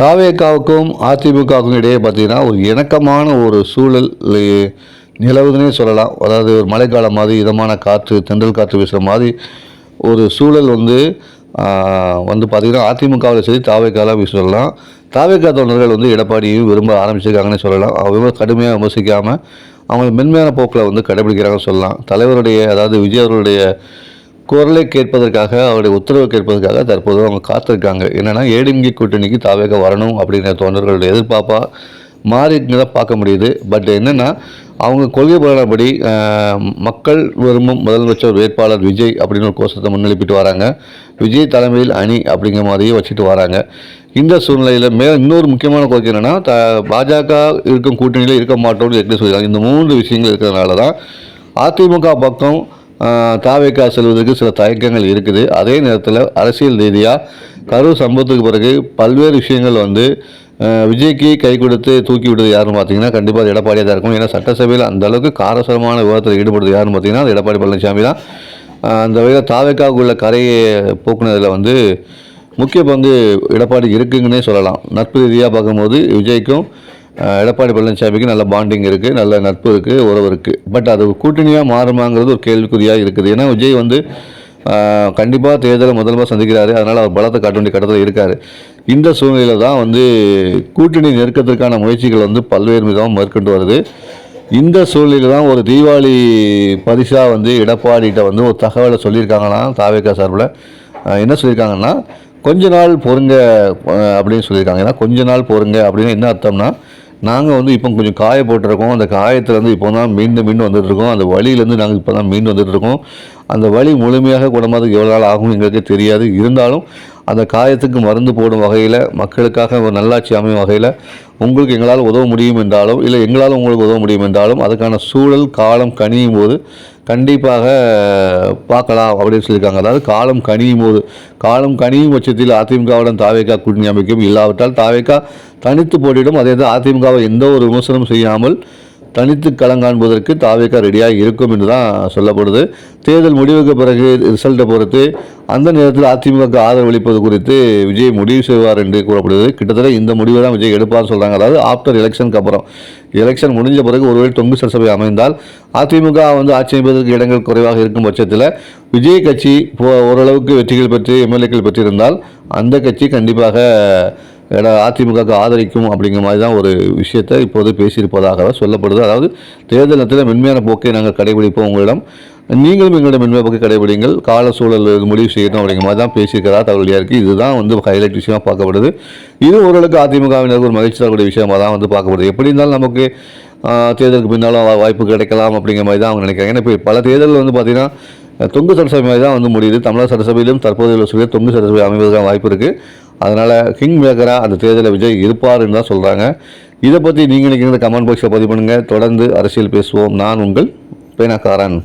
தாவேக்காவுக்கும் அதிமுகவுக்கும் இடையே பார்த்தீங்கன்னா ஒரு இணக்கமான ஒரு சூழல் நிலவுதுன்னே சொல்லலாம். அதாவது ஒரு மழைக்காலம் மாதிரி இதமான காற்று தென்றல் காற்று வீசுகிற மாதிரி ஒரு சூழல் வந்து வந்து பார்த்திங்கன்னா அதிமுகவில் சரி தாவேக்காவில் சொல்லலாம் தாவேக்கா தொண்டர்கள் வந்து எடப்பாடியும் விரும்ப ஆரம்பிச்சிருக்காங்கன்னு சொல்லலாம். அவங்க கடுமையாக விமர்சிக்காமல் அவங்க மென்மையான போக்கில் வந்து கடைபிடிக்கிறாங்கன்னு சொல்லலாம். தலைவருடைய அதாவது விஜய் அவர்களுடைய குரலை கேட்பதற்காக அவருடைய உத்தரவு கேட்பதற்காக தற்போது அவங்க காத்திருக்காங்க. என்னென்னா ஏடிஎம்கே கூட்டணிக்கு தாவேக வரணும் அப்படிங்கிற தொண்டர்களுடைய எதிர்பார்ப்பாக மாறிங்கிறத பார்க்க முடியுது. பட் என்னென்னா அவங்க கொள்கை பிரகாரப்படி மக்கள் விரும்பும் முதலமைச்சர் வேட்பாளர் விஜய் அப்படின்னு ஒரு கோஷத்தை முன்னெழுப்பிட்டு வராங்க. விஜய் தலைமையில் அணி அப்படிங்கிற மாதிரியே வச்சுட்டு வராங்க. இந்த சூழ்நிலையில் மே இன்னொரு முக்கியமான கோரிக்கை என்னென்னா த பாஜக இருக்கும் கூட்டணியில் இருக்க மாட்டோம்னு எப்படி சொல்லிடுறாங்க இந்த மூன்று விஷயங்கள் இருக்கிறதுனால தான் அதிமுக பக்கம் தாவேக்கா செல்வதற்கு சில தயக்கங்கள் இருக்குது. அதே நேரத்தில் அரசியல் ரீதியாக கரூர் சம்பவத்துக்கு பிறகு பல்வேறு விஷயங்கள் வந்து விஜய்க்கு கை கொடுத்து தூக்கி விடுறது யாருன்னு பார்த்தீங்கன்னா கண்டிப்பாக அது எடப்பாடியாக தான் இருக்கும் ஏன்னா சட்டசபையில் அந்தளவுக்கு காரசரமான காரசாரமான விவாதத்தில் ஈடுபடுறது யாருன்னு பார்த்தீங்கன்னா அது எடப்பாடி பழனிசாமி தான். அந்த வகையில் தாவேக்காவுக்குள்ள கரையை போக்குனதில் வந்து முக்கிய பங்கு எடப்பாடி இருக்குங்கன்னே சொல்லலாம். நட்பு ரீதியாக பார்க்கும்போது விஜய்க்கும் எடப்பாடி பழனிசாமிக்கு நல்ல பாண்டிங் இருக்குது நல்ல நட்பு இருக்குது உறவு இருக்குது பட் அது கூட்டணியாக மாறுமாங்கிறது ஒரு கேள்விக்குறியாக இருக்குது. ஏன்னா விஜய் வந்து கண்டிப்பாக தேர்தலை முதல்வர் சந்திக்கிறாரு. அதனால் அவர் பலத்தை காட்ட வேண்டிய கட்டத்தில் இருக்கார். இந்த சூழ்நிலையில் தான் வந்து கூட்டணி நெருக்கத்திற்கான முயற்சிகள் வந்து பல்வேறு விதமாக மேற்கொண்டு வருது. இந்த சூழ்நிலையில் தான் ஒரு தீபாவளி பரிசாக வந்து எடப்பாடிகிட்ட வந்து ஒரு தகவலை சொல்லியிருக்காங்கன்னா தாவேக்கா சார்பில். என்ன சொல்லியிருக்காங்கன்னா கொஞ்ச நாள் பொறுங்க அப்படின்னு சொல்லியிருக்காங்க. ஏன்னா கொஞ்ச நாள் பொறுங்க அப்படின்னு என்ன அர்த்தம்னா நாங்கள் வந்து இப்போ கொஞ்சம் காய போட்டிருக்கோம். அந்த காயத்துலேருந்து இப்போ தான் மீண்டும் மீண்டும் வந்துட்டுருக்கோம். அந்த வழியிலேருந்து நாங்கள் இப்போ தான் மீண்டும் வந்துட்டுருக்கோம். அந்த வலி முழுமையாக குணமாறதுக்கு எவ்வளோ நாள் ஆகும் எங்களுக்கு தெரியாது. இருந்தாலும் அந்த காயத்துக்கு மருந்து போடும் வகையில் மக்களுக்காக ஒரு நல்லாட்சி அமையும் வகையில் உங்களுக்கு எங்களால் உதவ முடியும் என்றாலும் இல்லை எங்களால் உங்களுக்கு உதவ முடியும் என்றாலும் அதுக்கான சூழல் காலம் கனியும் போது கண்டிப்பாக பார்க்கலாம் அப்படின்னு சொல்லியிருக்காங்க. அதாவது காலம் கனியும் போது காலம் கனியும் பட்சத்தில் அதிமுகவுடன் தாவேக்கா கூட்டணி அமைக்கும். இல்லாவிட்டால் தாவேக்கா தனித்து போட்டியிடும். அதே தான் அதிமுகவை எந்த ஒரு விமர்சனமும் செய்யாமல் தனித்து களங்காண்பதற்கு தாவேக்கா ரெடியாக இருக்கும் என்று தான் சொல்லப்படுது. தேர்தல் முடிவுக்கு பிறகு ரிசல்ட்டை பொறுத்து அந்த நேரத்தில் அதிமுக ஆதரவு அளிப்பது குறித்து விஜய் முடிவு செய்வார் என்று கூறப்படுது கிட்டத்தட்ட இந்த முடிவை தான் விஜய் எடுப்பார்னு சொல்கிறாங்க அதாவது ஆஃப்டர் எலெக்ஷனுக்கு அப்புறம். எலெக்ஷன் முடிஞ்ச பிறகு ஒருவேளை தொங்கு சட்டசபை அமைந்தால் அதிமுக வந்து ஆட்சி அமைப்பதற்கு இடங்கள் குறைவாக இருக்கும் பட்சத்தில் விஜய் கட்சி ஓரளவுக்கு வெற்றிகள் பெற்று எம்எல்ஏக்கள் பெற்றிருந்தால் அந்த கட்சி கண்டிப்பாக அதிமுகவுக்கு ஆதரிக்கும் அப்படிங்கிற மாதிரி தான் ஒரு விஷயத்தை இப்போது பேசியிருப்பதாக சொல்லப்படுது. அதாவது தேர்தல் நேரத்தில் மென்மையான போக்கை நாங்கள் கடைபிடிப்போம் உங்களிடம். நீங்களும் எங்களிடம் மென்மையான போக்கை கடைபிடிங்கள். கால சூழல் முடிவு செய்யணும் அப்படிங்கிற மாதிரி தான் பேசியிருக்கிறதா தகவலியாக இருக்குது இதுதான் வந்து ஹைலைட் விஷயமாக பார்க்கப்படுது. இது ஓரளவுக்கு அதிமுகவினருக்கு ஒரு மகிழ்ச்சி தரக்கூடிய விஷயமாக தான் வந்து பார்க்கப்படுது. எப்படி இருந்தாலும் நமக்கு தேர்தலுக்கு பின்னாலும் வாய்ப்பு கிடைக்கலாம் அப்படிங்கிற மாதிரி தான் அவங்க நினைக்கிறாங்க. ஏன்னா இப்போ பல தேர்தல் வந்து பார்த்திங்கன்னா தொங்கு சட்டசபை மாதிரி தான் வந்து முடியுது. தமிழக சட்டசபையிலும் தற்போதைய உள்ள தொங்கு சட்டசபை அமைவதற்கான வாய்ப்பு இருக்குது அதனால் கிங் மேக்கராக அந்த தேர்தலில் விஜய் இருப்பாருன்னு தான் சொல்கிறாங்க இதை பற்றி நீங்கள் நினைக்கிறத கமெண்ட் பாக்ஸில் பதிவு பண்ணுங்கள் தொடர்ந்து அரசியல் பேசுவோம். நான் உங்கள் பேனாக்காரன்.